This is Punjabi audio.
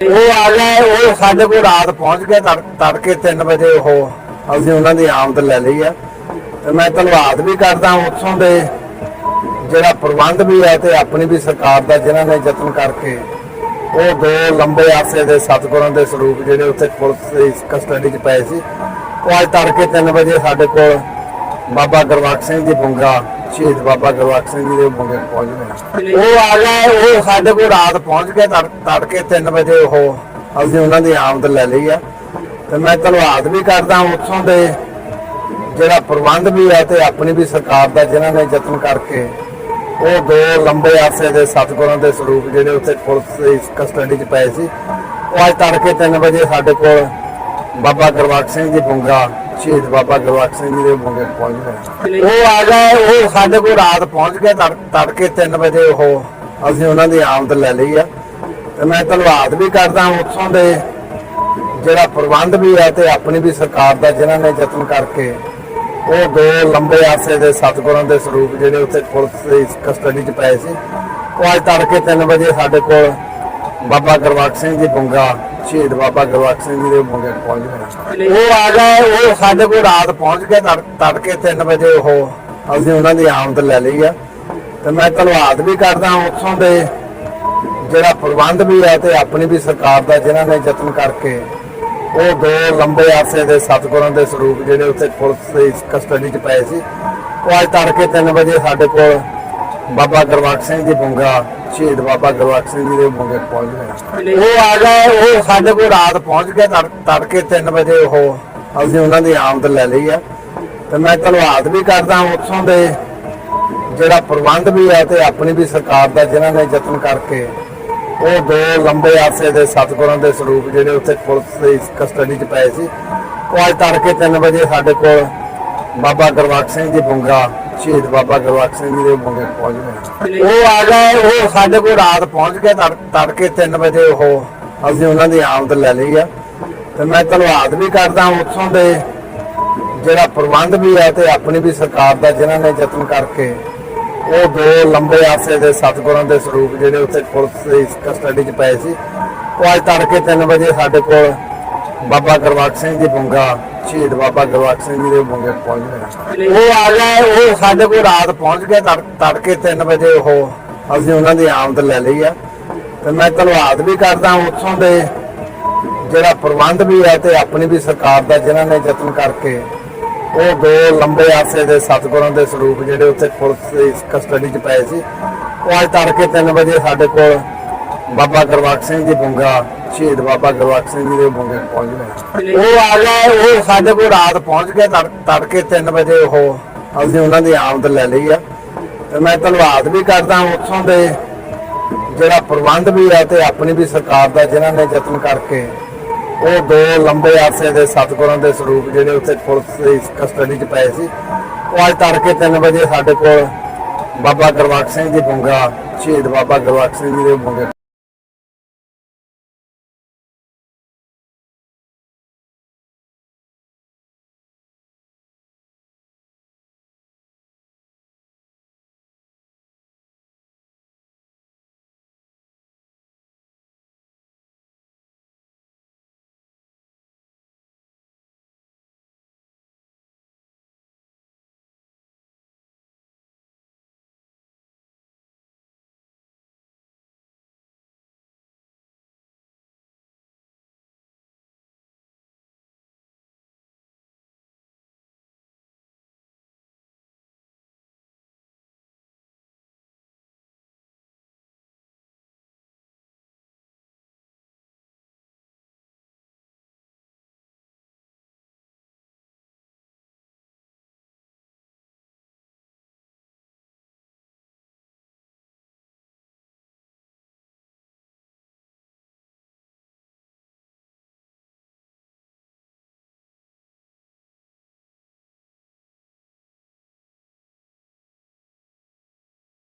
ਉਹ ਆ ਗਏ ਉਹ ਸਾਡੇ ਕੋਲ ਰਾਤ ਪਹੁੰਚ ਗਏ ਤੜ- ਤੜਕੇ 3 ਵਜੇ ਉਹ ਅਸੀਂ ਉਹਨਾਂ ਦੀ ਆਮਦ ਲੈ ਲਈ ਆ। ਤੇ ਮੈਂ ਧੰਨਵਾਦ ਵੀ ਕਰਦਾ ਉੱਥੋਂ ਦੇ ਜਿਹੜਾ ਪ੍ਰਬੰਧ ਵੀ ਹੈ ਤੇ ਆਪਣੀ ਵੀ ਸਰਕਾਰ ਦਾ ਜਿਨ੍ਹਾਂ ਨੇ ਯਤਨ ਕਰਕੇ ਉਹ ਦੋ ਲੰਬੇ ਆਸੇ ਦੇ ਸਤਿਗੁਰਾਂ ਦੇ ਸਰੂਪ ਜਿਹੜੇ ਉੱਥੇ ਪੁਲਿਸ ਦੀ ਕਸਟਡੀ 'ਚ ਪਏ ਸੀ। ਉਹ ਅੱਜ ਤੜਕੇ 3 ਵਜੇ ਸਾਡੇ ਕੋਲ ਬਾਬਾ ਗੁਰਬਖਸ਼ ਸਿੰਘ ਜੀ ਬੁੰਗਾ ਸ਼ਹੀਦ ਬਾਬਾ ਗੁਰਬਖਸ਼ ਸਿੰਘ ਜੀ ਦੇ ਬੁੰਗੇ ਪਹੁੰਚ ਗਏ ਉਹ ਆ ਗਏ ਉਹ ਸਾਡੇ ਕੋਲ ਰਾਤ ਪਹੁੰਚ ਗਏ ਤੜ- ਤੜਕੇ 3 ਵਜੇ ਉਹ ਅਸੀਂ ਉਹਨਾਂ ਦੀ ਆਮਦ ਲੈ ਲਈ ਆ। ਤੇ ਮੈਂ ਧੰਨਵਾਦ ਵੀ ਕਰਦਾ ਉੱਥੋਂ ਦੇ ਜਿਹੜਾ ਪ੍ਰਬੰਧ ਵੀ ਹੈ ਤੇ ਆਪਣੀ ਵੀ ਸਰਕਾਰ ਦਾ ਜਿਨ੍ਹਾਂ ਨੇ ਯਤਨ ਕਰਕੇ ਉਹ ਦੋ ਲੰਬੇ ਆਸੇ ਦੇ ਸਤਿਗੁਰਾਂ ਦੇ ਸਰੂਪ ਜਿਹੜੇ ਉੱਥੇ ਪੁਲਿਸ ਦੀ ਕਸਟਡੀ 'ਚ ਪਏ ਸੀ ਉਹ ਅੱਜ ਤੜਕੇ 3 ਵਜੇ ਸਾਡੇ ਕੋਲ ਬਾਬਾ ਗੁਰਬਖਸ਼ ਸਿੰਘ ਜੀ ਬੁੰਗਾ ਸ਼ਹੀਦ ਬਾਬਾ ਗੁਰਬਖਸ਼ ਸਿੰਘ ਜੀ ਦੇ ਬੁੰਗੇ ਪਹੁੰਚ ਗਏ। ਉਹ ਆ ਗਏ ਉਹ ਸਾਡੇ ਕੋਲ ਰਾਤ ਪਹੁੰਚ ਗਏ ਤੜ- ਤੜਕੇ 3 ਵਜੇ ਉਹ ਅਸੀਂ ਉਹਨਾਂ ਦੀ ਆਮਦ ਲੈ ਲਈ ਆ। ਤੇ ਮੈਂ ਧੰਨਵਾਦ ਵੀ ਕਰਦਾ ਉੱਥੋਂ ਦੇ ਜਿਹੜਾ ਪ੍ਰਬੰਧ ਵੀ ਹੈ ਤੇ ਆਪਣੀ ਵੀ ਸਰਕਾਰ ਦਾ ਜਿਨ੍ਹਾਂ ਨੇ ਯਤਨ ਕਰਕੇ ਉਹ ਦੋ ਲੰਬੇ ਆਸੇ ਦੇ ਸਤਿਗੁਰਾਂ ਦੇ ਸਰੂਪ ਜਿਹੜੇ ਉੱਥੇ ਪੁਲਿਸ ਦੀ ਕਸਟਡੀ 'ਚ ਪਏ ਸੀ। ਉਹ ਅੱਜ ਤੜਕੇ 3 ਵਜੇ ਸਾਡੇ ਕੋਲ ਬਾਬਾ ਗੁਰਬਖਸ਼ ਸਿੰਘ ਜੀ ਬੁੰਗਾ ਸ਼ਹੀਦ ਬਾਬਾ ਗੁਰਬਖਸ਼ ਸਿੰਘ ਜੀ ਦੇ ਬੁੰਗੇ ਪਹੁੰਚ ਗਏ। ਉਹ ਆ ਗਏ ਉਹ ਸਾਡੇ ਕੋਲ ਰਾਤ ਪਹੁੰਚ ਗਏ ਤੜਕੇ 3 ਵਜੇ ਉਹ ਅਸੀਂ ਉਹਨਾਂ ਦੀ ਆਮਦ ਲੈ ਲਈ ਆ। ਤੇ ਮੈਂ ਧੰਨਵਾਦ ਵੀ ਕਰਦਾ ਉੱਥੋਂ ਦੇ ਜਿਹੜਾ ਪ੍ਰਬੰਧ ਵੀ ਹੈ ਤੇ ਆਪਣੀ ਵੀ ਸਰਕਾਰ ਦਾ ਜਿਨ੍ਹਾਂ ਨੇ ਯਤਨ ਕਰਕੇ ਉਹ ਦੋ ਲੰਬੇ ਆਸੇ ਦੇ ਸਤਿਗੁਰਾਂ ਦੇ ਸਰੂਪ ਜਿਹੜੇ ਉੱਥੇ ਪੁਲਿਸ ਦੇ ਕਸਟਡੀ 'ਚ ਪਏ ਸੀ, ਉਹ ਅੱਜ ਤੜਕੇ 3 ਵਜੇ ਸਾਡੇ ਕੋਲ ਬਾਬਾ ਗੁਰਬਖਸ਼ ਸਿੰਘ ਜੀ ਬੁੰਗਾ ਸ਼ਹੀਦ ਬਾਬਾ ਗੁਰਬਖਸ਼ ਸਿੰਘ ਜੀ ਦੇ ਬੁੰਗੇ ਪਹੁੰਚ ਗਏ। ਉਹ ਆ ਗਏ ਉਹ ਸਾਡੇ ਕੋਲ ਰਾਤ ਪਹੁੰਚ ਗਏ ਤੜ- ਤੜਕੇ 3 ਵਜੇ ਉਹ ਅਸੀਂ ਉਹਨਾਂ ਦੀ ਆਮਦ ਲੈ ਲਈ ਆ ਤੇ ਮੈਂ ਧੰਨਵਾਦ ਵੀ ਕਰਦਾ ਉੱਥੋਂ ਦੇ ਜਿਹੜਾ ਪ੍ਰਬੰਧ ਵੀ ਹੈ ਤੇ ਆਪਣੀ ਵੀ ਸਰਕਾਰ ਦਾ ਜਿਨ੍ਹਾਂ ਨੇ ਯਤਨ ਕਰਕੇ ਉਹ ਦੋ ਲੰਬੇ ਆਸੇ ਦੇ ਸਤਿਗੁਰਾਂ ਦੇ ਸਰੂਪ ਜਿਹੜੇ ਉੱਥੇ ਪੁਲਿਸ ਦੀ ਕਸਟਡੀ 'ਚ ਪਏ ਸੀ। ਉਹ ਅੱਜ ਤੜਕੇ 3 ਵਜੇ ਸਾਡੇ ਕੋਲ ਬਾਬਾ ਗੁਰਬਖਸ਼ ਸਿੰਘ ਜੀ ਬੁੰਗਾ ਸ਼ਹੀਦ ਬਾਬਾ ਗੁਰਬਖਸ਼ ਸਿੰਘ ਦੇ ਬੁੰਗੇ ਪਹੁੰਚ ਗਏ। ਉਹ ਆ ਗਏ, ਉਹ ਸਾਡੇ ਕੋਲ ਰਾਤ ਪਹੁੰਚ ਗਏ ਤੜਕੇ 3 ਵਜੇ ਉਹ, ਅਸੀਂ ਉਹਨਾਂ ਦੀ ਆਮਦ ਲੈ ਲਈ ਆ। ਤੇ ਮੈਂ ਧੰਨਵਾਦ ਵੀ ਕਰਦਾ ਉੱਥੋਂ ਦੇ ਜਿਹੜਾ ਪ੍ਰਬੰਧ ਵੀ ਹੈ ਤੇ ਆਪਣੀ ਵੀ ਸਰਕਾਰ ਦਾ ਜਿਨ੍ਹਾਂ ਨੇ ਯਤਨ ਕਰਕੇ ਉਹ ਦੋ ਲੰਬੇ ਆਸੇ ਦੇ ਸਤਿਗੁਰਾਂ ਦੇ ਸਰੂਪ ਜਿਹੜੇ ਉੱਥੇ ਪੁਲਿਸ ਦੀ ਕਸਟਡੀ 'ਚ ਪਏ ਸੀ। ਉਹ ਅੱਜ ਤੜਕੇ 3 ਵਜੇ ਸਾਡੇ ਕੋਲ ਬਾਬਾ ਗੁਰਬਖਸ਼ ਸਿੰਘ ਜੀ ਬੁੰਗਾ ਸ਼ਹੀਦ ਬਾਬਾ ਗੁਰਬਖਸ਼ ਸਿੰਘ ਜੀ ਦੇ ਬੁੰਗੇ ਪਹੁੰਚ ਗਏ। ਉਹ ਆ ਗਏ ਉਹ ਸਾਡੇ ਕੋਲ ਰਾਤ ਪਹੁੰਚ ਗਏ ਤੜ- ਤੜਕੇ 3 ਵਜੇ ਉਹ ਅਸੀਂ ਉਹਨਾਂ ਦੀ ਆਮਦ ਲੈ ਲਈ ਆ। ਤੇ ਮੈਂ ਧੰਨਵਾਦ ਵੀ ਕਰਦਾ ਉੱਥੋਂ ਦੇ ਜਿਹੜਾ ਪ੍ਰਬੰਧ ਵੀ ਹੈ ਤੇ ਆਪਣੀ ਵੀ ਸਰਕਾਰ ਦਾ ਜਿਨ੍ਹਾਂ ਨੇ ਯਤਨ ਕਰਕੇ ਉਹ ਦੋ ਲੰਬੇ ਆਸੇ ਦੇ ਸਤਿਗੁਰਾਂ ਦੇ ਸਰੂਪ ਜਿਹੜੇ ਉੱਥੇ ਪੁਲਿਸ ਦੀ ਕਸਟਡੀ 'ਚ ਪਏ ਸੀ ਉਹ ਅੱਜ ਤੜਕੇ 3 ਵਜੇ ਸਾਡੇ ਕੋਲ ਬਾਬਾ ਗੁਰਬਖਸ਼ ਸਿੰਘ ਜੀ ਬੁੰਗਾ ਸ਼ਹੀਦ ਬਾਬਾ ਗੁਰਬਖਸ਼ ਸਿੰਘ ਜੀ ਦੇ ਬੁੰਗੇ ਪਹੁੰਚ ਉਹ ਆ ਗਏ ਉਹ ਸਾਡੇ ਕੋਲ ਰਾਤ ਪਹੁੰਚ ਗਏ ਤੜਕੇ 3 ਵਜੇ ਉਹ ਅਸੀਂ ਉਹਨਾਂ ਦੀ ਆਮਦ ਲੈ ਲਈ ਆ। ਤੇ ਮੈਂ ਧੰਨਵਾਦ ਵੀ ਕਰਦਾ ਉੱਥੋਂ ਦੇ ਜਿਹੜਾ ਪ੍ਰਬੰਧ ਵੀ ਹੈ ਤੇ ਆਪਣੀ ਵੀ ਸਰਕਾਰ ਦਾ ਜਿਨ੍ਹਾਂ ਨੇ ਯਤਨ ਕਰਕੇ ਉਹ ਦੋ ਲੰਬੇ ਆਸੇ ਦੇ ਸਤਿਗੁਰਾਂ ਦੇ ਸਰੂਪ ਜਿਹੜੇ ਉੱਥੇ ਪੁਲਿਸ ਦੀ ਕਸਟਡੀ 'ਚ ਪਏ ਸੀ, ਉਹ ਅੱਜ ਤੜਕੇ 3 ਵਜੇ ਸਾਡੇ ਕੋਲ ਬਾਬਾ ਗੁਰਬਖਸ਼ ਸਿੰਘ ਜੀ ਬੁੰਗਾ ਸ਼ਹੀਦ ਬਾਬਾ ਗੁਰਬਖਸ਼ ਸਿੰਘ ਜੀ ਦੇ ਬੁੰਗੇ